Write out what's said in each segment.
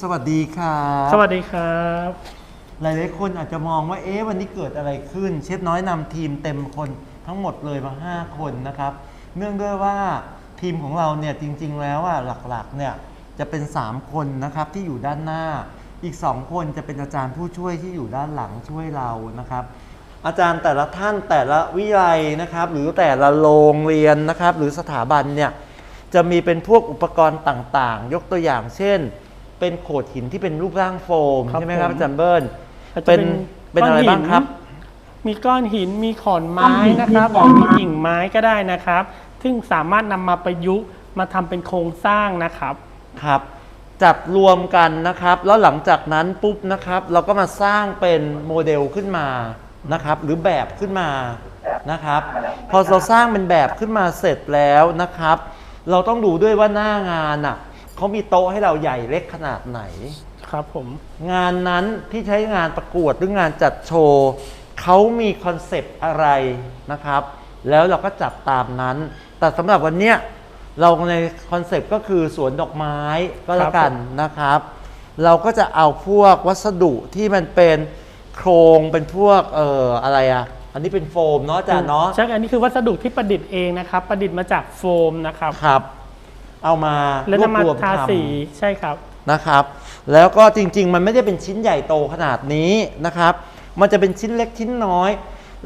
ครับผมสวัสดีครับสวัสดีครับ หลายๆคนอาจจะมองว่าเอ๊ะวันนี้เกิดอะไรขึ้น เชฟน้อยนำทีมเต็มคนทั้งหมดเลยมา 5 คนนะครับ เนื่องด้วยว่าทีมของเราเนี่ยจริง ๆ แล้วอะหลักๆเนี่ยจะเป็น 3 คนนะครับที่อยู่ด้านหน้า อีก 2 คนจะเป็นอาจารย์ผู้ช่วยที่อยู่ด้านหลังช่วยเรานะครับ อาจารย์แต่ละท่านแต่ละวิทยาลัยนะครับ หรือแต่ละโรงเรียนนะครับ หรือสถาบันเนี่ยจะมีเป็นพวกอุปกรณ์ต่างๆ ยกตัวอย่างเช่น เป็นโขดหินที่เป็นรูปร่างโฟมครับใช่ไหมครับผม อาจารย์เบิร์นอาจจะเป็นเป็นเป็นอะไรก้อนหินบ้างครับ มีก้อนหินมีขอนไม้นะครับหรือมีกิ่งไม้ก็ได้นะครับ ซึ่งสามารถนำมาประยุกต์มาทำเป็นโครงสร้างนะครับ ครับจับรวมกันนะครับ แล้วหลังจากนั้นปุ๊บนะครับ เราก็มาสร้างเป็นโมเดลขึ้นมานะครับ หรือแบบขึ้นมานะครับ พอเราสร้างเป็นแบบขึ้นมาเสร็จแล้วนะครับ เราต้องดูด้วยว่าหน้างานอะ เขามีโต๊ะให้เราใหญ่เล็กขนาดไหน ครับผม งานนั้นที่ใช้งานประกวดหรืองานจัดโชว์เขามีคอนเซปต์อะไรนะครับ แล้วเราก็จัดตามนั้น แต่สำหรับวันเนี้ยเราในคอนเซปต์ก็คือสวนดอกไม้ก็แล้วกันนะครับ เราก็จะเอาพวกวัสดุที่มันเป็นโครงเป็นพวกเอ่ออะไรอะอันนี้เป็นโฟมเนาะอาจารย์เนาะใช่อันนี้คือวัสดุที่ประดิษฐ์เองนะครับ ประดิษฐ์มาจากโฟมนะครับ ครับ เอามาแล้วรวบนำมารวมทาทำ สีใช่ครับ นะครับ แล้วก็จริงๆ มันไม่ได้เป็นชิ้นใหญ่โตขนาดนี้นะครับ มันจะเป็นชิ้นเล็กชิ้นน้อย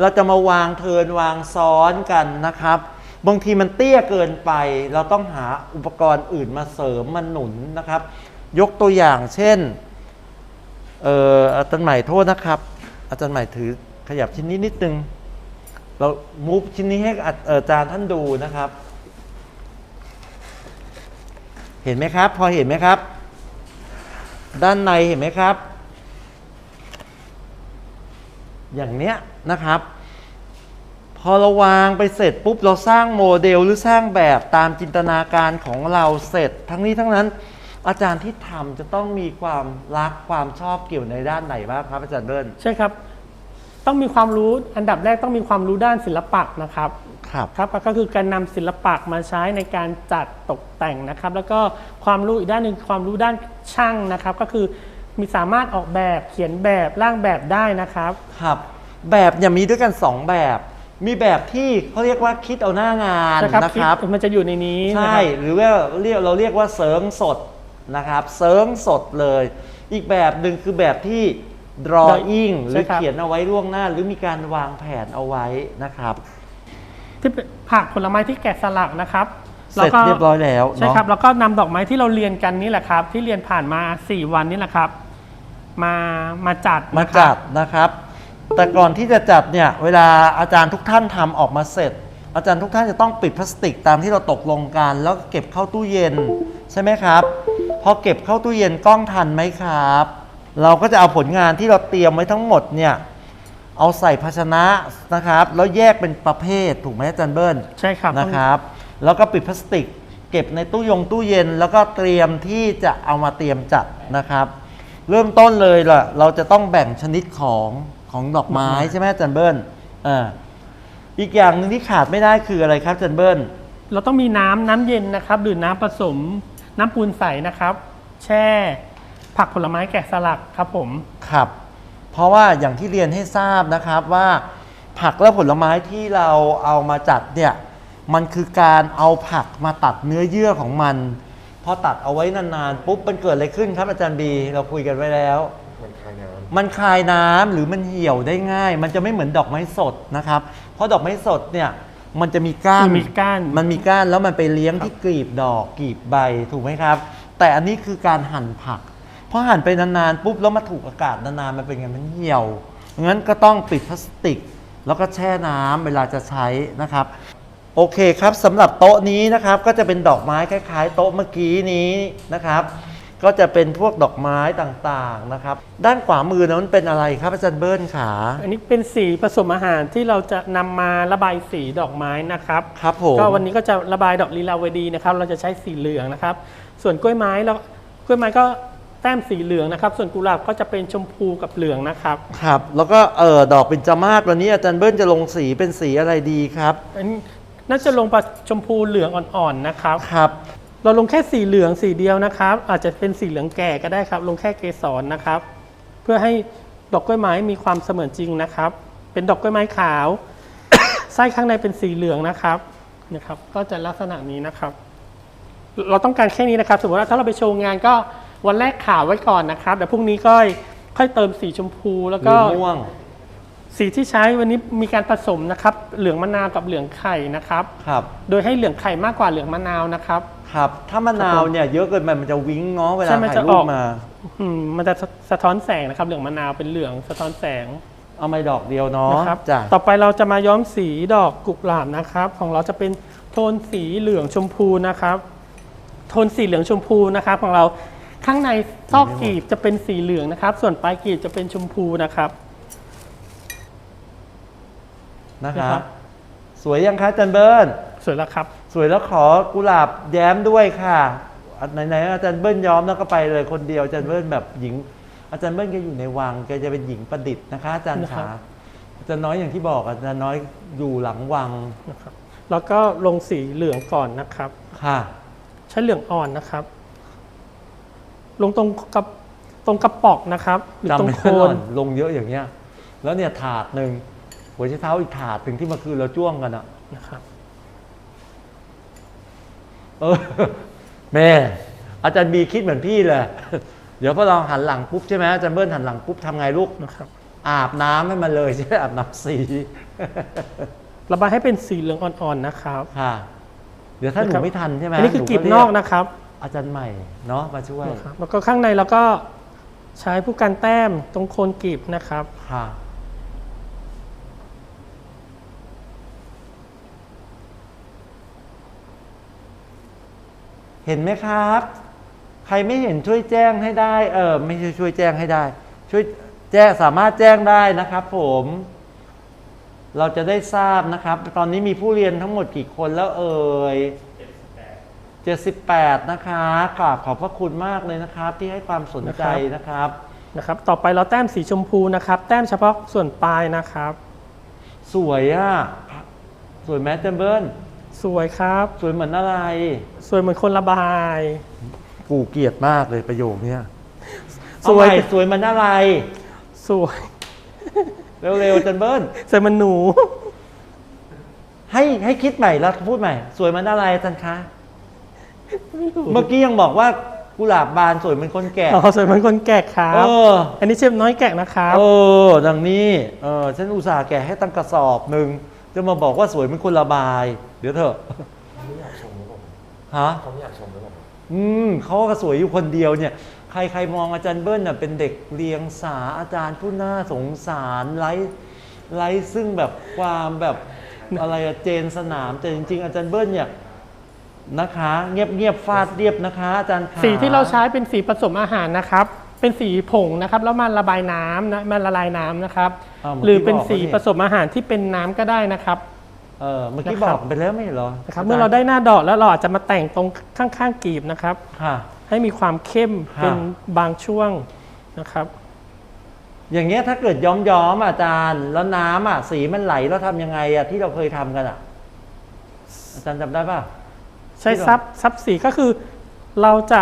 เราจะมาวางเทิร์นวางซ้อนกันนะครับ บางทีมันเตี้ยเกินไป เราต้องหาอุปกรณ์อื่นมาเสริมมาหนุนนะครับ ยกตัวอย่างเช่น เอ่ออาจารย์ใหม่โทษนะครับ อาจารย์ใหม่ถือขยับชิ้นนี้นิดนึง เรามูฟชิ้นนี้ให้อาเอ่ออาจารย์ท่านดูนะครับ เห็นไหมครับ พอเห็นไหมครับ ด้านในเห็นไหมครับ อย่างเนี้ยนะครับ พอเราวางไปเสร็จปุ๊บเราสร้างโมเดลหรือสร้างแบบตามจินตนาการของเราเสร็จ ทั้งนี้ทั้งนั้น อาจารย์ที่ทำจะต้องมีความรักความชอบเกี่ยวในด้านไหนบ้างครับอาจารย์เบิ้ลใช่ครับ ต้องมีความรู้อันดับแรกต้องมีความรู้ด้านศิลปะนะครับ ครับครับก็คือการนำศิลปะมาใช้ในการจัดตกแต่งนะครับ แล้วก็ความรู้อีกด้านหนึ่งความรู้ด้านช่างนะครับ ก็คือมีสามารถออกแบบเขียนแบบร่างแบบได้นะครับครับ แบบเนี่ยมีด้วยกัน 2 แบบ มีแบบที่เขาเรียกว่าคิดเอาหน้างานนะครับนะครับมันจะอยู่ในนี้ใช่นะครับหรือว่าเรียกเราเรียกว่าเสริงสดนะครับเสริงสดเลย อีกแบบหนึ่งคือแบบที่ drawing หรือเขียนเอาไว้ล่วงหน้า หรือมีการวางแผนเอาไว้นะครับ ที่เป็นผักผลไม้ที่แกะสลักนะครับเสร็จเรียบร้อยแล้วใช่เนาะครับ แล้วก็นำดอกไม้ที่เราเรียนกันนี่แหละครับ ที่เรียนผ่านมา 4 วันนี่แหละครับ มามาจัดมานะครับจัดนะครับ แต่ก่อนที่จะจัดเนี่ยเวลาอาจารย์ทุกท่านทำออกมาเสร็จ อาจารย์ทุกท่านจะต้องปิดพลาสติกตามที่เราตกลงกัน แล้วก็เก็บเข้าตู้เย็นใช่ไหมครับพอเก็บเข้าตู้เย็นกล้องทันไหมครับ เราก็จะเอาผลงานที่เราเตรียมไว้ทั้งหมดเนี่ย เอาใส่ภาชนะนะครับแล้วแยกเป็นประเภทถูกไหมอาจารย์เบิ้ลใช่ครับนะครับ แล้วก็ปิดพลาสติก เก็บในตู้ยงตู้เย็น แล้วก็เตรียมที่จะเอามาเตรียมจัดนะครับ เริ่มต้นเลยล่ะเราจะต้องแบ่งชนิดของของดอกไม้ใช่ไหมอาจารย์เบิ้ลอ่าอีกอย่างหนึ่งที่ขาดไม่ได้คืออะไรครับอาจารย์เบิ้ลเราต้องมีน้ำน้ำเย็นนะครับหรือน้ำผสมน้ำปูนใสนะครับ แช่ผักผลไม้แกะสลักครับผมครับ เพราะว่าอย่างที่เรียนให้ทราบนะครับว่า ผักและผลไม้ที่เราเอามาจัดเนี่ยมันคือการเอาผักมาตัดเนื้อเยื่อของมัน พอตัดเอาไว้นานๆปุ๊บมันเกิดอะไรขึ้นครับอาจารย์บี เราคุยกันไว้แล้ว มันคลายน้มันคายน้ำหรือมันเหี่ยวได้ง่าย มันจะไม่เหมือนดอกไม้สดนะครับ เพราะดอกไม้สดเนี่ยมันจะมีก้านมันมีก้าน มันมีก้านแล้วมันไปเลี้ยงที่กลีบดอกกลีบใบถูกไหมครับ แต่อันนี้คือการหั่นผัก พอหั่นไปนานๆปุ๊บแล้วมาถูกอากาศนานๆมันเป็นไงมันเหี่ยวงั้นก็ต้องปิดพลาสติก แล้วก็แช่น้ำเวลาจะใช้นะครับ โอเคครับสำหรับโต๊ะนี้นะครับ ก็จะเป็นดอกไม้คล้ายๆ โต๊ะเมื่อกี้นี้นะครับ ก็จะเป็นพวกดอกไม้ต่างๆนะครับ ด้านขวามือนั้นเป็นอะไรครับอาจารย์เบิ้ลขาอันนี้เป็นสีผสมอาหารที่เราจะนำมาระบายสีดอกไม้นะครับครับผมก็วันนี้ก็จะระบายดอกลีลาวดีนะครับ เราจะใช้สีเหลืองนะครับ ส่วนกล้วยไม้เรากล้วยไม้ก็ แต้มสีเหลืองนะครับ ส่วนกุหลาบก็จะเป็นชมพูกับเหลืองนะครับ ครับ แล้วก็เออดอกเป็นจมาศวันนี้อาจารย์เบิ้ลจะลงสีเป็นสีอะไรดีครับอันนี้น่าจะลงปลาชมพูเหลืองอ่อนๆนะครับ ครับ เราลงแค่สีเหลืองสีเดียวนะครับ อาจจะเป็นสีเหลืองแก่ก็ได้ครับ ลงแค่เกสรนะครับ เพื่อให้ดอกกล้วยไม้มีความเสมือนจริงนะครับ เป็นดอกกล้วยไม้ขาว ไส้ข้างในเป็นสีเหลืองนะครับนะครับ ก็จะลักษณะนี้นะครับ เราต้องการแค่นี้นะครับ สมมติว่าถ้าเราไปโชว์งานก็ วันแรกขาวไว้ก่อนนะครับแต่พรุ่งนี้ก็ค่อยเติมสีชมพูแล้วหรืก็อม่วง สีที่ใช้วันนี้มีการผสมนะครับ เหลืองมะนาวกับเหลืองไข่นะครับครับ โดยให้เหลืองไข่มากกว่าเหลืองมะนาวนะครับครับ ถ้ามะนาวเนี่ยเยอะเกินไปมันจะวิ้งเนาะเวลาใช่มันถ่าจะยอรูอปกมาอืมมันจะสะสะท้อนแสงนะครับ เหลืองมะนาวเป็นเหลืองสะท้อนแสงเอาไม่ดอกเดียวเนาะนะครับจ้ะต่อไปเราจะมาย้อมสีดอกกุหลาบนะครับ ของเราจะเป็นโทนสีเหลืองชมพูนะครับ โทนสีเหลืองชมพูนะครับ ของเรา ข้างในซอกกลีบจะเป็นสีเหลืองนะครับ ส่วนปลายกลีบจะเป็นชมพูนะครับ นะคนะครัรับบสวยยังคะอาจันเบิร์นสวยแล้วครับ สวยแล้วขอกุหลาบแย้มด้วยค่ะอะไหนๆอาจารย์เบิ้ลย้อมแล้วก็ไปเลยคนเดียวอาจารย์เบิ้ลแบบหญิง อาจารย์เบิ้ลแกอยู่ในวังแกจะเป็นหญิงประดิษฐ์นะคะ อาจารย์นะครัขาบอาจารย์น้อยอย่างที่บอกอาจารย์น้อยอยู่หลังวังนะครับ แล้วก็ลงสีเหลืองก่อนนะครับ ค่ะ ใช้เหลืองอ่อนนะครับ ลงตรงกับตรงกระป๋อกนะครับหรือตจำรงไม่โคได้หล่นอนลงเยอะอย่างเงี้ย แล้วเนี่ยถาดหนึ่งหัวใช้เท้าอีกถาดหนึ่งที่เมื่อคืนเราจ้วงกันอะนะครับเออแม่อาจารย์บีคิดเหมือนพี่เลย เดี๋ยวพอเราหันหลังปุ๊บใช่ไหมอาจารย์เบิ้ลหันหลังปุ๊บทำไงลูกนะครับ อาบน้ำให้มันเลยใช่ไหมอาบน้ำสี ระบายให้เป็นสีเหลืองอ่อนๆนะครับค่ะเดี๋ยวถ้าหนูนะครับไม่ทันใช่ไหมอันนี้คือหกลีบเรีนอกนะครับ อาจารย์ใหม่เนาะมาช่วยนะครับแล้วก็ข้างในเราก็ใช้ผู้กันแต้มตรงโคนกลีบนะครับค่ะเห็นไหมครับ ใครไม่เห็นช่วยแจ้งให้ได้เออไม่ใช่ช่วยแจ้งให้ได้ ช่วยแจ้งสามารถแจ้งได้นะครับผม เราจะได้ทราบนะครับ ตอนนี้มีผู้เรียนทั้งหมดกี่คนแล้วเอ่ย 78 นะคะกราบขอบพระคุณมากเลยนะครับ ที่ให้ความสนใจนะครับนะครับ ต่อไปเราแต้มสีชมพูนะครับ แต้มเฉพาะส่วนปลายนะครับ สวยอะสวยแมทเจมเบิลสวยครับ สวยเหมือนอะไร สวยเหมือนคนระบาย กูเกลียดมากเลยประโยคเนี้ยสวยเอาใหม่สวยเหมือนอะไร สวย เร็วๆเจมเบิลสวยเหมันหนู ให้ให้คิดใหม่แล้วพูดใหม่ สวยเหมือนอะไรอาจันคะ เมื่อกี้ยังบอกว่ากุหลาบบานสวยเหมือนคนแก่อ๋อสวยเหมือนคนแก่ครัเอบ ออันนี้เชฟน้อยแกะนะครับเออดังนี้เออฉันอุตส่าห์แก่ให้ตั้งกระสอบหนึ่งจะมาบอกว่าสวยเหมือนคนระบาย เดี๋ยวเถอะไม่อยากชมหรือเปล่าฮะ เขาไม่อยากชมหรือเปล่าอืมเขาก็สวยอยู่คนเดียวเนี่ย ใครใครมองอาจารย์เบิ้ลน่ะเป็นเด็กเรียงสาอาจารย์ผู้น่าสงสารไร้ไร้ซึ่งแบบความแบบอะไรอะเจนสนามแต่จริง ๆ อาจารย์เบิ้ลเนี่ย นะคะ เงียบเงียบๆฟาดเรียบนะคะอาจารย์ขาสีที่เราใช้เป็นสีผสมอาหารนะครับ เป็นสีผงนะครับแล้วมันระบายน้ำนะมันละลายน้ำนะครับาวมื่หรือเป็นกี้บกสีแล้วผสมอาหารที่เป็นน้ำก็ได้นะครับ เออเมื่อกี้นะบครัอบ กไปแล้วไม่ใช่เหรอนะครับจย์เมื่อเราได้หน้าดอกแล้วเราอาจจะมาแต่งตรงข้างๆกลีบนะครับ ค่ะ ให้มีความเข้มค่ะ เป็นบางช่วงนะครับ อย่างเงี้ยถ้าเกิดย้อมย้อมๆอาจารย์ แล้วน้ำอะสีมันไหลแล้วทำยังไงอะที่เราเคยทำกันอะ อาจารย์จำได้ป่ะ ใช้ที่เราซับซับสีก็คือเราจะ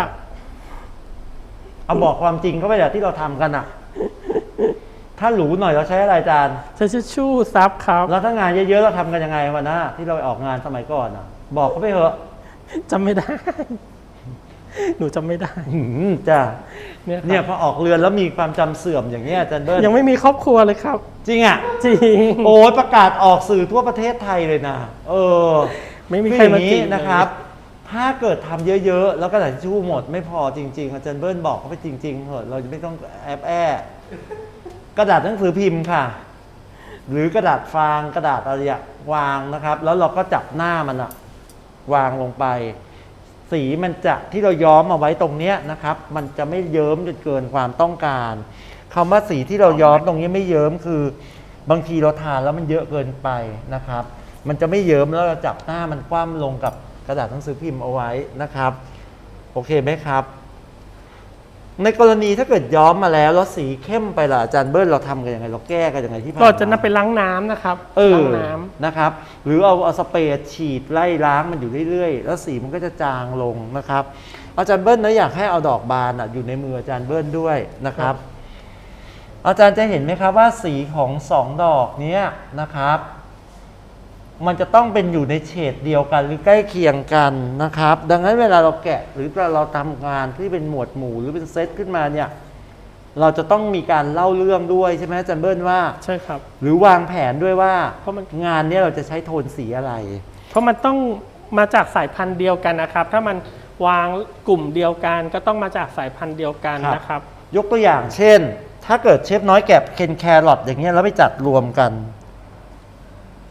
เอาบอกความจริงเข้าไปเดี๋ยวที่เราทำกันอะ ถ้าหรูหน่อยเราใช้อะไรอาจารย์ใช้ทิชชู่ซับครับแล้วถ้างานเยอะๆเราทำกันยังไงวันน่ะที่เราไปออกงานสมัยก่อนอะ บอกเขาไปเถอะจำไม่ได้ หนูจำไม่ได้หืมจ้ะเนี่ยครับเนี่ยพอออกเรือนแล้วมีความจำเสื่อมอย่างเงี้ยอาจารย์เบิ้ลยังไม่มีครอบครัวเลยครับ จริงอะ จริง โอ้ยประกาศออกสื่อทั่วประเทศไทยเลยนะ เออไม่มีคือใครอย่ามางจีนี้บเลยนะครับ ถ้าเกิดทำเยอะๆ แล้วกระดาษทิชชู่หมดไม่พอจริงๆอาจารย์เบิ้ลบอกเขาไปจริงๆเถอะเราจะไม่ต้องแอบแอกระดาษหนังสือพิมพ์ค่ะ หรือกระดาษฟางกระดาษอะไรอะวางนะครับ แล้วเราก็จับหน้ามันอะวางลงไป สีมันจะที่เราย้อมมาไว้ตรงเนี้ยนะครับ มันจะไม่เยิ้มจนเกินความต้องการคำว่าสีที่เราย้อมตรงนี้ไม่เยิ้มคือบางทีเราทานแล้วมันเยอะเกินไปนะครับ มันจะไม่เยิ้มแล้วเราจับหน้ามันคว่ำลงกับ กระดาษหนังสือพิมพ์เอาไว้นะครับ โอเคไหมครับ ในกรณีถ้าเกิดย้อมมาแล้วแล้วสีเข้มไปล่ะอาจารย์เบิ้ลเราทำกันยังไงเราแก้กันยังไงที่ผ่านก็มา จะนำไปล้างน้ำนะครับเออล้างน้ำ นะครับ หรือเอาเอาสเปรย์ฉีดไล่ล้างมันอยู่เรื่อยๆ แล้วสีมันก็จะจางลงนะครับ อาจารย์เบิ้ลนะอยากให้เอาดอกบานอะอยู่ในมืออาจารย์เบิ้ลด้วยนะครับ อาจารย์จะเห็นไหมครับว่าสีของสองดอกเนี้ยนะครับ มันจะต้องเป็นอยู่ในเฉดเดียวกันหรือใกล้เคียงกันนะครับ ดังนั้นเวลาเราแกะหรือเราทำงานที่เป็นหมวดหมู่หรือเป็นเซตขึ้นมาเนี่ยเราจะต้องมีการเล่าเรื่องด้วยใช่ไหมอาจารย์เบิ้ลว่าใช่ครับ หรือวางแผนด้วยว่าเพราะมันงานเนี้ยเราจะใช้โทนสีอะไร เพราะมันต้องมาจากสายพันธุ์เดียวกันนะครับ ถ้ามันวางกลุ่มเดียวกันก็ต้องมาจากสายพันธุ์เดียวกันครับนะครับ ยกตัวอย่างเช่น ถ้าเกิดเชฟน้อยแกะเคนแครอทอย่างเงี้ยแล้วไปจัดรวมกัน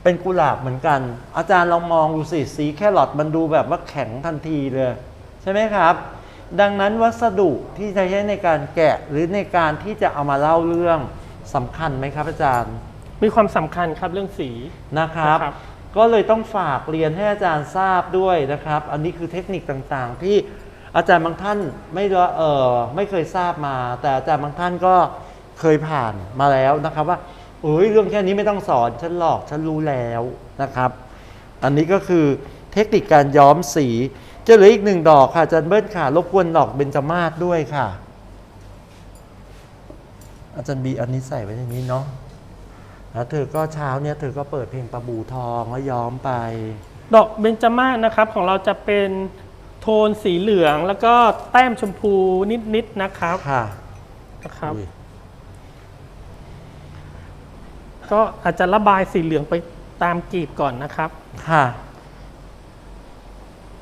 เป็นกุหลาบเหมือนกัน อาจารย์ลองมองดูสิสีแครอทมันดูแบบว่าแข็งทันทีเลย ใช่ไหมครับ ดังนั้นวัสดุที่จะใช้ในการแกะหรือในการที่จะเอามาเล่าเรื่องสำคัญไหมครับอาจารย์มีความสำคัญครับเรื่องสีนะครับ นะครับ ก็เลยต้องฝากเรียนให้อาจารย์ทราบด้วยนะครับ อันนี้คือเทคนิคต่างๆ ที่อาจารย์บางท่านไม่รู้เออไม่เคยทราบมา แต่อาจารย์บางท่านก็เคยผ่านมาแล้วนะครับว่า เอ้ยเรื่องแค่นี้ไม่ต้องสอนฉันหลอกฉันรู้แล้วนะครับ อันนี้ก็คือเทคนิคการย้อมสีจะเหลืออีกหนึ่งดอกค่ะอาจารย์เบิ้ลค่ะรบกวนดอกเบญจมาศด้วยค่ะ อาจารย์บีอันนี้ใส่ไว้ในนี้เนาะแล้วเธอก็เช้าเนี่ยเธอก็เปิดเพลงปลาบูทองแล้วย้อมไป ดอกเบญจมาศนะครับของเราจะเป็นโทนสีเหลืองแล้วก็แต้มชมพูนิดๆนะครับค่ะนะครับ อุ้ย ก็อาจจะระบายสีเหลืองไปตามกลีบก่อนนะครับ ค่ะ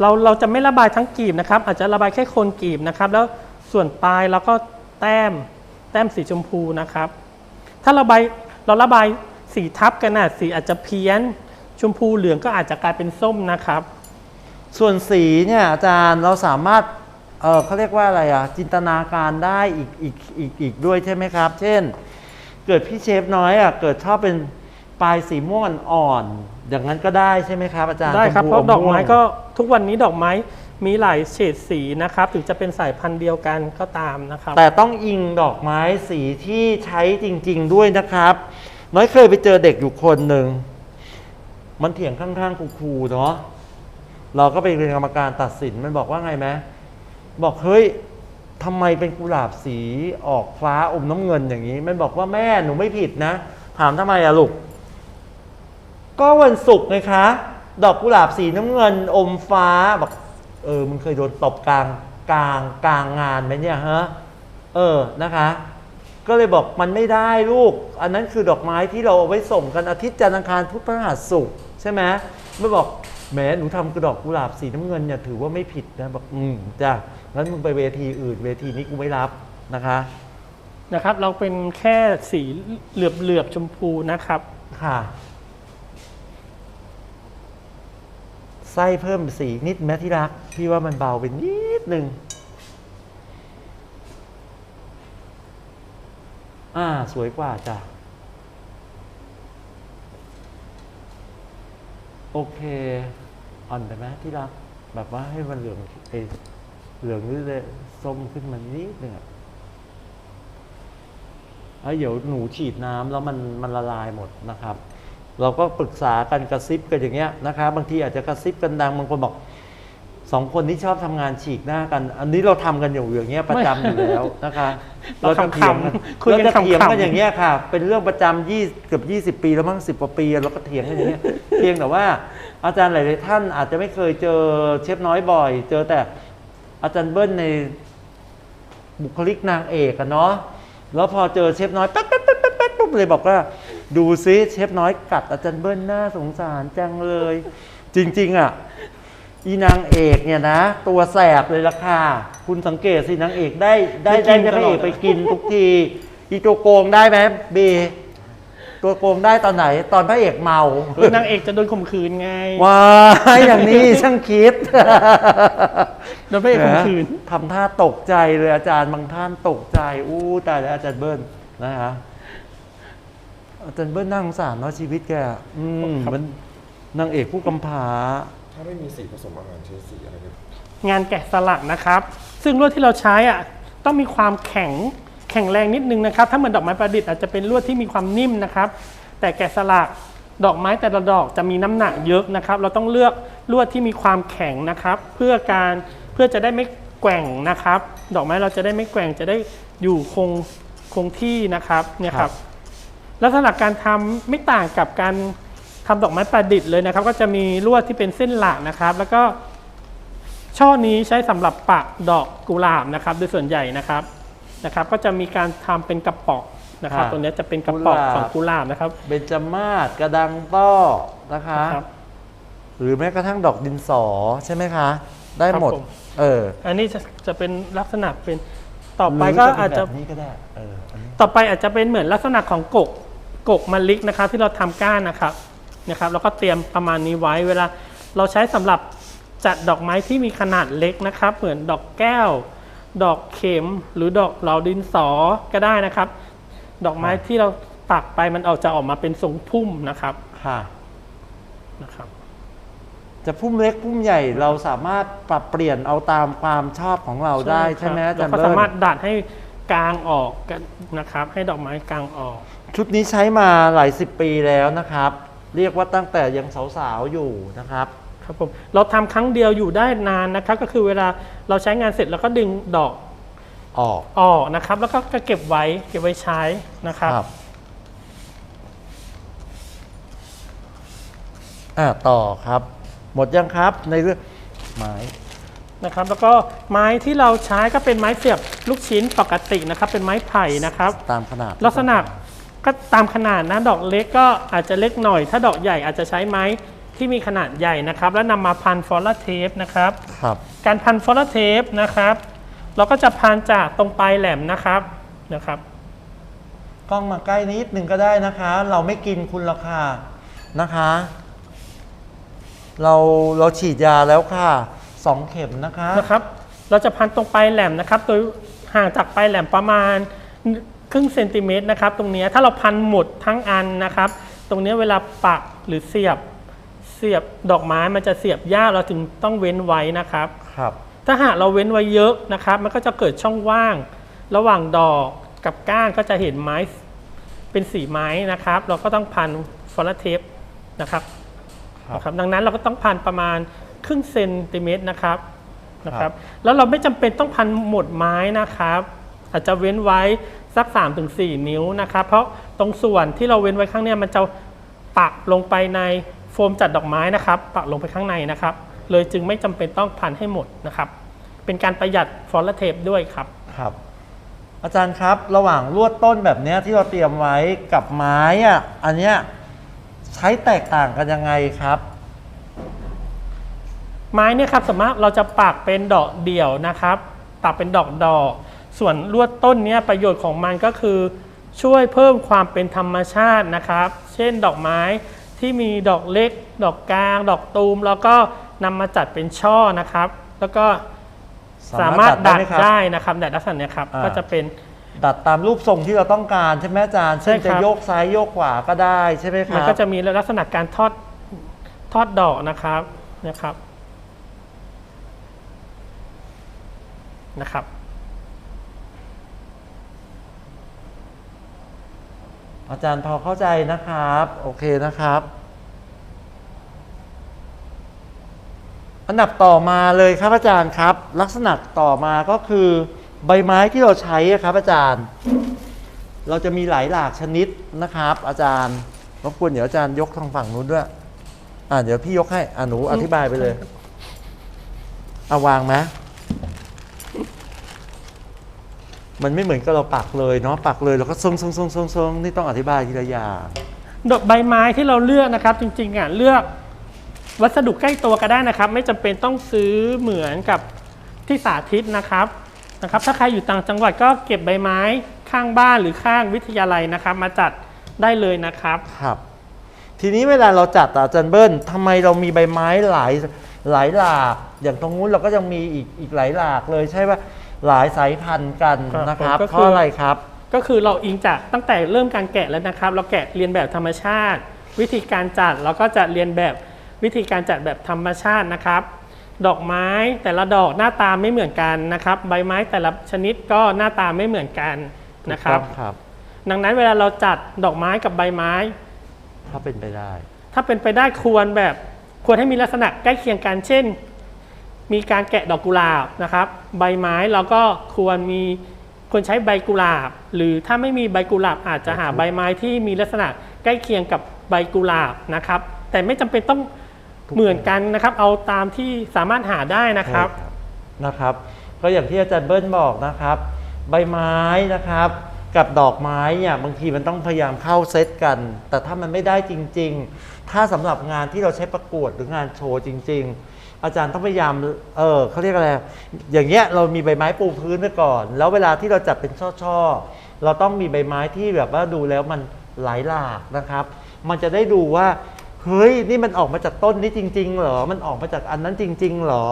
เราเราจะไม่ระบายทั้งกลีบนะครับ อาจจะระบายแค่โคนกลีบนะครับ แล้วส่วนปลายเราก็แต้มแต้มสีชมพูนะครับ ถ้าระบายเราระบายสีทับกันนะสีอาจจะเพี้ยนชมพูเหลืองก็อาจจะกลายเป็นส้มนะครับ ส่วนสีเนี่ยอาจารย์เราสามารถเออเขาเรียกว่าอะไรอะจินตนาการได้อีกอีกอีกอีกด้วยใช่ไหมครับ เช่น เกิดพี่เชฟน้อยอะเกิดชอบเป็นปลายสีม่วงอ่อนๆอย่างนั้นก็ได้ใช่ไหมครับอาจารย์ได้ครับชเพพูราะดอกไม้วงก็ทุกวันนี้ดอกไม้มีหลายเฉดสีนะครับ ถึงจะเป็นสายพันธุ์เดียวกันก็ตามนะครับ แต่ต้องอิงดอกไม้สีที่ใช้จริง ๆ ด้วยนะครับ น้อยเคยไปเจอเด็กอยู่คนหนึ่งมันเถียงข้างๆครูๆเนาะเราก็ไปเป็นกรรมการตัดสินมันบอกว่าไงไหมบอกเฮ้ย ทำไมเป็นกุหลาบสีออกฟ้าอมน้ำเงินอย่างนี้ มันบอกว่าแม่หนูไม่ผิดนะ ถามทำไมอะลูก ก็วันศุกร์ไงคะ ดอกกุหลาบสีน้ำเงิน อมฟ้าบอกเออมึงเคยโดนตบกลางกลางกลางงานไหมเนี่ยฮะเออนะคะ ก็เลยบอกมันไม่ได้ลูก อันนั้นคือดอกไม้ที่เราเอาไว้ส่งกันอาทิตย์จันทร์อังคารพุธพฤหัสศุกร์ใช่ไหมไม่บอก แหมหนูทำกระดอกกุหลาบสีน้ำเงินเนี่ยถือว่าไม่ผิดนะบอกอืมจ้ะงั้นมึงไปเวทีอื่น เวทีนี้กูไม่รับนะคะ นะครับ เราเป็นแค่สีเหลือบเหลือบๆชมพูนะครับ ค่ะ ไส้เพิ่มสีนิดแม้ที่รัก พี่ว่ามันเบาไปนิดนึง อ่า สวยกว่าจ้ะ โอเค อ่อนไปไหมที่รัก แบบว่าให้มันเหลืองเอเหลืองหรือเลยส้มขึ้นมานิดหนึ่งอะแล้วเดี๋ยวหนูฉีดน้ำแล้วมันมันละลายหมดนะครับ เราก็ปรึกษากันกระซิบกันอย่างเงี้ยนะครับบางทีอาจจะกระซิบกันดังบางคนบอก สองคนที่ชอบทำงานฉีกหน้ากัน อันนี้เราทำกันอยู่อย่างเงี้ยประจำอยู่แล้วนะคะ เราจะเถียงกันขำๆคุยกันเราจะเถียงกันขำๆอย่างเงี้ยค่ะ เป็นเรื่องประจำยี่เกือบยี่สิบปีแล้วมั้งสิบกว่าปีเราก็เถียงกันอย่างเงี้ย เพียงแต่ว่า อาจารย์หลายๆท่านอาจจะไม่เคยเจอเชฟน้อยบ่อย เจอแต่อาจารย์เบิ้ลในบุคลิกนางเอกอะเนาะแล้วพอเจอเชฟน้อยแป๊บแป๊บแป๊บแป๊บแป๊บปุ๊บเลยบอกว่า ดูซิเชฟน้อยกัดอาจารย์เบิ้ลหน้าสงสารจังเลย จริง ๆ อะ อีนางเอกเนี่ยนะ ตัวแสบเลยล่ะค่ะคุณสังเกตสินางเอกได้ได้ได้พระเอกไปกินทุกที อีตัวโกงได้ไหมบีตัวโกงได้ตอนไหน ตอนพระเอกเมาคือนางเอกจะโดนข่มขืนไงว้ายอย่างนี้ช่างคิดโดนพระเอกข่มขืนทำท่าตกใจเลยอาจารย์บางท่านตกใจอู้ตายแล้วอาจารย์เบิ้ลนะฮะอาจารย์เบิ้ลน่าสงสารเนาะชีวิตแกอืมครับมันนางเอกผู้กำพร้า ถ้าไม่มีสีผสมอาหารใช้สีอะไรกันงานแกะสลักนะครับ ซึ่งลวดที่เราใช้อะต้องมีความแข็งแข็งแรงนิดนึงนะครับ ถ้าเหมือนดอกไม้ประดิษฐ์อาจจะเป็นลวดที่มีความนิ่มนะครับ แต่แกะสลักดอกไม้แต่ละดอกจะมีน้ำหนักเยอะนะครับ เราต้องเลือกลวดที่มีความแข็งนะครับ เพื่อการเพื่อจะได้ไม่แกว่งนะครับ ดอกไม้เราจะได้ไม่แกว่งจะได้อยู่คงคงที่นะครับเนี่ยครับ ลักษณะการทำไม่ต่างกับการ ทำดอกไม้ประดิษฐ์เลยนะครับ ก็จะมีลวดที่เป็นเส้นหลักนะครับ แล้วก็ช่อนี้ใช้สำหรับปักดอกกุหลาบนะครับ โดยส่วนใหญ่นะครับนะครับ ก็จะมีการทำเป็นกระป๋องนะครับครับ ตัวนี้จะเป็นกระป๋องกุหลาบของกุหลาบนะครับ เบญจมาศกระดังต้อนะคะครับหรือแม้กระทั่งดอกดินสอใช่ไหมคะ ได้หมดครับผมเออ อันนี้จะจะเป็นลักษณะเป็นต่อไปหรืก็เป็นอาจจะแบบนี้ก็ได้เอออันนี้ต่อไปอาจจะเป็นเหมือนลักษณะของกกกกมะลิกนะครับ ที่เราทำก้านนะครับ นะครับแล้วก็เตรียมประมาณนี้ไว้เวลาเราใช้สำหรับจัดดอกไม้ที่มีขนาดเล็กนะครับ เหมือนดอกแก้ว ดอกเข็มหรือดอกเหลาดินสอก็ได้นะครับ ดอกไม้ที่เราปักไปมันออกจะออกมาเป็นทรงพุ่มนะครับค่ะนะครับ จะพุ่มเล็กพุ่มใหญ่เราสามารถปรับเปลี่ยนเอาตามความชอบของเราได้ใช่ไหมอาจารย์เราก็เบิ้สามารถลดัดให้กลางออกกันนะครับ ให้ดอกไม้กลางออก ชุดนี้ใช้มาหลายสิบปีแล้วนะครับ เรียกว่าตั้งแต่ยังสาวๆอยู่นะครับ ครับผมเราทำครั้งเดียวอยู่ได้นานนะครับ ก็คือเวลาเราใช้งานเสร็จเราก็ดึงดอกออกออกนะครับ แล้วก็เก็บไว้เก็บไว้ใช้นะครับครับอ่าต่อครับ หมดยังครับในเรื่องไม้นะครับ แล้วก็ไม้ที่เราใช้ก็เป็นไม้เสียบลูกชิ้นปกตินะครับ เป็นไม้ไผ่นะครับ ตามขนาดลักษณะ ก็ตามขนาดนะดอกเล็กก็อาจจะเล็กหน่อย ถ้าดอกใหญ่อาจจะใช้ไม้ที่มีขนาดใหญ่นะครับ แล้วนำมาพันฟอลลาเทปนะครับ ครับ การพันฟอลลาเทปนะครับ เราก็จะพันจากตรงปลายแหลมนะครับนะครับ กล้องมาใกล้นิดหนึ่งก็ได้นะคะ เราไม่กินคุณราคานะคะ เราเราฉีดยาแล้วค่ะสองเข็มนะคะ นะครับ เราจะพันตรงปลายแหลมนะครับ โดยห่างจากปลายแหลมประมาณ ครึ่งเซนติเมตรนะครับตรงเนี้ยถ้าเราพันหมดทั้งอันนะครับ ตรงเนี้ยเวลาปักหรือเสียบเสียบดอกไม้มันจะเสียบยากเราถึงต้องเว้นไว้นะครับครับ ถ้าหากเราเว้นไว้เยอะนะครับ มันก็จะเกิดช่องว่าง ระหว่างดอกกับก้านก็จะเห็นไม้เป็นสีไม้นะครับ เราก็ต้องพันฟอลลาเทปนะครับครับนะครับ ดังนั้นเราก็ต้องพันประมาณครึ่งเซนติเมตรนะครับนะคครัรับบแล้วเราไม่จำเป็นต้องพันหมดไม้นะครับ อาจจะเว้นไว้ สัก 3-4 นิ้วนะครับ เพราะตรงส่วนที่เราเว้นไว้ข้างเนี้ยมันจะปักลงไปในโฟมจัดดอกไม้นะครับ ปักลงไปข้างในนะครับ เลยจึงไม่จำเป็นต้องพันให้หมดนะครับ เป็นการประหยัดฟอลลาเทปด้วยครับครับ อาจารย์ครับระหว่างลวดต้นแบบเนี้ยที่เราเตรียมไว้กับไม้อะอันเนี้ยใช้แตกต่างกันยังไงครับไม้เนี่ยครับสามารถเราจะปักเป็นดอกเดี่ยวนะครับปักเป็นดอกดอก ส่วนลวดต้นเนี้ยประโยชน์ของมันก็คือ ช่วยเพิ่มความเป็นธรรมชาตินะครับ เช่นดอกไม้ที่มีดอกเล็ก ดอกกลาง ดอกตูม แล้วก็นำมาจัดเป็นช่อนะครับ แล้วก็สามารถดัดไหมครับได้นะครับดัดลักษณะเนี้ยครับอ่าก็จะเป็น ดัดตามรูปทรงที่เราต้องการใช่ไหมอาจารย์เช่นใช่ครัจะบโยกซ้ายโยกขวาก็ได้ใช่ไหมคมันรับก็จะมีลักษณะการทอดทอดดอกนะครับนะครับนะครับ อาจารย์พอเข้าใจนะครับ โอเคนะครับ อันดับต่อมาเลยครับอาจารย์ครับ ลักษณะต่อมาก็คือใบไม้ที่เราใช้อะครับ อาจารย์ เราจะมีหลายหลากชนิดนะครับ อาจารย์รบกวนเดี๋ยวอาจารย์ยกทางฝั่งนู้นด้วย อ่าเดี๋ยวพี่ยกให้อ่าหนูอธิบายไปเลยเอาวางไหม มันไม่เหมือนกับเราปักเลยเนาะปักเลยแล้วก็ซงซงซงซงซงนี่ต้องอธิบายทีละอย่างดอกใบไม้ที่เราเลือกนะครับ จริงๆอะเลือกวัสดุใกล้ตัวก็ได้นะครับ ไม่จำเป็นต้องซื้อเหมือนกับที่สาธิตนะครับนะครับ ถ้าใครอยู่ต่างจังหวัดก็เก็บใบไม้ข้างบ้านหรือข้างวิทยาลัยนะครับ มาจัดได้เลยนะครับครับ ทีนี้เวลาเราจัดอะอาจารย์เบิ้ลทำไมเรามีใบไม้หลายหลายหลากอย่างตรงนู้นเราก็ยังมีอีกอีกหลายหลากเลยใช่ว่า หลายสายพันธุ์กันครับนะครับผมก็คือ เพราะอะไรครับ ก็คือเราอิงจากตั้งแต่เริ่มการแกะแล้วนะครับ เราแกะเรียนแบบธรรมชาติ วิธีการจัดเราก็จะเรียนแบบวิธีการจัดแบบธรรมชาตินะครับ ดอกไม้แต่ละดอกหน้าตาไม่เหมือนกันนะครับ ใบไม้แต่ละชนิดก็หน้าตาไม่เหมือนกันนะครับ ถูกต้องครับ ดังนั้นเวลาเราจัดดอกไม้กับใบไม้ ถ้าเป็นไปได้ ถ้าเป็นไปได้ควรแบบควรให้มีลักษณะใกล้เคียงกัน เช่น มีการแกะดอกกุหลาบนะครับ ใบไม้เราก็ควรมีควรใช้ใบกุหลาบ หรือถ้าไม่มีใบกุหลาบอาจจะหาใบไม้ที่มีลักษณะใกล้เคียงกับใบกุหลาบนะครับ แต่ไม่จำเป็นต้องเหมือนกันนะครับ เอาตามที่สามารถหาได้นะครับใช่นะครับ ก็อย่างที่อาจารย์เบิ้ลบอกนะครับ ใบไม้นะครับกับดอกไม้เนี่ยบางทีมันต้องพยายามเข้าเซตกัน แต่ถ้ามันไม่ได้จริง ๆ ถ้าสำหรับงานที่เราใช้ประกวดหรืองานโชว์จริง ๆ อาจารย์ต้องพยายาม เออเขาเรียกอะไร อย่างเงี้ยเรามีใบไม้ปูพื้นไปก่อน แล้วเวลาที่เราจัดเป็นช่อๆ เราต้องมีใบไม้ที่แบบว่าดูแล้วมันหลายหลากนะครับ มันจะได้ดูว่า เฮ้ย นี่มันออกมาจากต้นนี้จริง ๆ เหรอ มันออกมาจากอันนั้นจริง ๆ เหรอ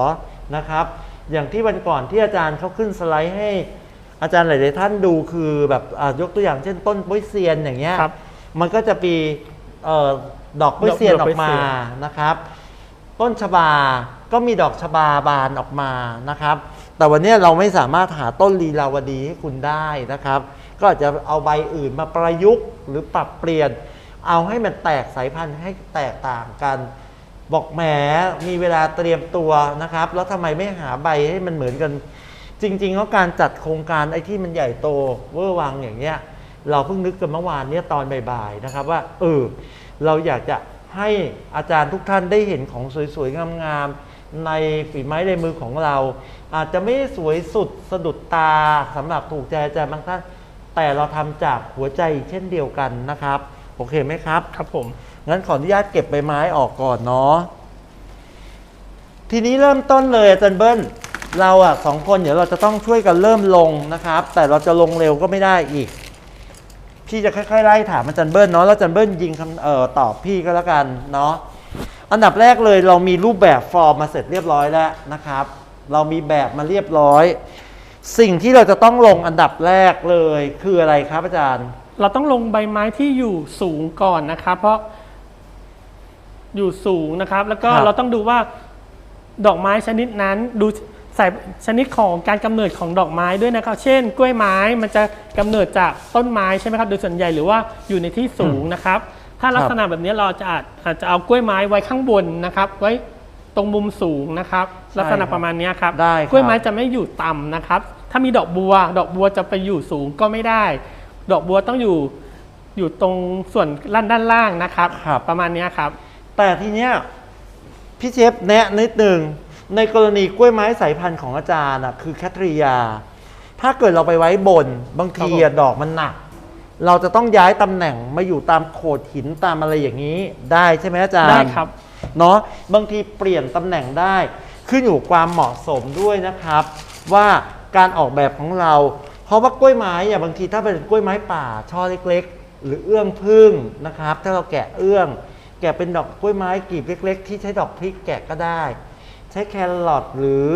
นะครับ อย่างที่วันก่อนที่อาจารย์เขาขึ้นสไลด์ให้ อาจารย์หลายๆท่านดูคือแบบอะยกตัวอย่างเช่นต้นโป้ยเซียนอย่างเงี้ยครับมันก็จะมีเอ่อดอกโป้ยเซียนดออกอโป้ยกมาเซียนนะครับ ต้นชบา ก็มีดอกชบาบานออกมานะครับ แต่วันนี้เราไม่สามารถหาต้นลีลาวดีให้คุณได้นะครับ ก็อาจจะเอาใบอื่นมาประยุกต์หรือปรับเปลี่ยน เอาให้มันแตกสายพันธุ์ให้แตกต่างกัน บอกแหมมีเวลาเตรียมตัวนะครับ แล้วทำไมไม่หาใบให้มันเหมือนกัน จริงๆแล้วการจัดโครงการไอ้ที่มันใหญ่โตเวอร์วังอย่างเงี้ยเราเพิ่งนึกกันเมื่อวานเนี้ยตอนบ่ายๆนะครับว่าเออเราอยากจะให้อาจารย์ทุกท่านได้เห็นของสวยๆงามๆ ในฝีไม้ลายมือของเรา อาจจะไม่สวยสุดสะดุดตาสำหรับถูกใจอาจารย์บางท่านแต่เราทำจากหัวใจเช่นเดียวกันนะครับ โอเคไหมครับ ครับผม งั้นขออนุญาตเก็บใบไม้ออกก่อนเนาะทีนี้เริ่มต้นเลยอาจารย์เบิ้ลเราอะสองคนเดี๋ยวเราจะต้องช่วยกันเริ่มลงนะครับ แต่เราจะลงเร็วก็ไม่ได้อีก พี่จะค่อยๆไล่ถามอาจารย์เบิ้ลเนาะแล้วอาจารย์เบิ้ลยิงคำเอ่อตอบพี่ก็แล้วกันเนาะ อันดับแรกเลยเรามีรูปแบบฟอร์มมาเสร็จเรียบร้อยแล้วนะครับ เรามีแบบมาเรียบร้อย สิ่งที่เราจะต้องลงอันดับแรกเลยคืออะไรครับอาจารย์ เราต้องลงใบไม้ที่อยู่สูงก่อนนะครับ เพราะอยู่สูงนะครับ แล้วก็ครับ เราต้องดูว่าดอกไม้ชนิดนั้นดูสายชนิดของการกำเนิดของดอกไม้ด้วยนะครับ เช่น กล้วยไม้มันจะกำเนิดจากต้นไม้ใช่ไหมครับ โดยส่วนใหญ่หรือว่าอยู่ในที่สูงนะครับ ถ้าลักษณะแบบนี้เราจะอาจอาจจะเอากล้วยไม้ไว้ข้างบนนะครับ ไว้ตรงมุมสูงนะครับ ลักษณะประมาณนี้ครับได้ครับกล้วยไม้จะไม่อยู่ต่ำนะครับ ถ้ามีดอกบัว ดอกบัวจะไปอยู่สูงก็ไม่ได้ ดอกบัวต้องอยู่อยู่ตรงส่วนล่านด้านล่างนะครับครับประมาณนี้ครับ แต่ทีเนี้ยพี่เชฟแนะนิดหนึ่งในกรณีกล้วยไม้สายพันธุ์ของอาจารย์อะคือแคทริยา ถ้าเกิดเราไปไว้บนบางทีอะดอกมันหนัก เราจะต้องย้ายตำแหน่งมาอยู่ตามโขดหินตามอะไรอย่างนี้ ได้ใช่ไหมอาจารย์ได้ครับ เนาะบางทีเปลี่ยนตำแหน่งได้ ขึ้นอยู่กับความเหมาะสมด้วยนะครับ ว่าการออกแบบของเรา เพราะว่ากล้วยไม้อะบางทีถ้าเป็นกล้วยไม้ป่าช่อเล็ก ๆ หรือเอื้องพึ่งนะครับ ถ้าเราแกะเอื้อง แกะเป็นดอกกล้วยไม้กลีบเล็ก ๆ ที่ใช้ดอกพริกแกะก็ได้ ใช้แครอทหรือ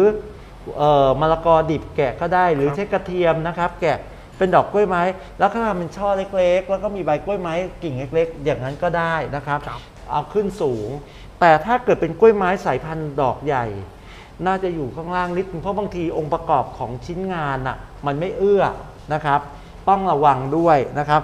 เอ่อมะละกอดิบแกะก็ได้ หรือครับใช้กระเทียมนะครับ แกะ เป็นดอกกล้วยไม้ แล้วก็ทำเป็นช่อเล็กๆ แล้วก็มีใบกล้วยไม้กิ่งเล็ก ๆ อย่างนั้นก็ได้นะครับครับเอาขึ้นสูง แต่ถ้าเกิดเป็นกล้วยไม้สายพันธุ์ดอกใหญ่ น่าจะอยู่ข้างล่างนิดนึงเพราะบางทีองค์ประกอบของชิ้นงานอะมันไม่เอื้อนะครับ ต้องระวังด้วยนะครับ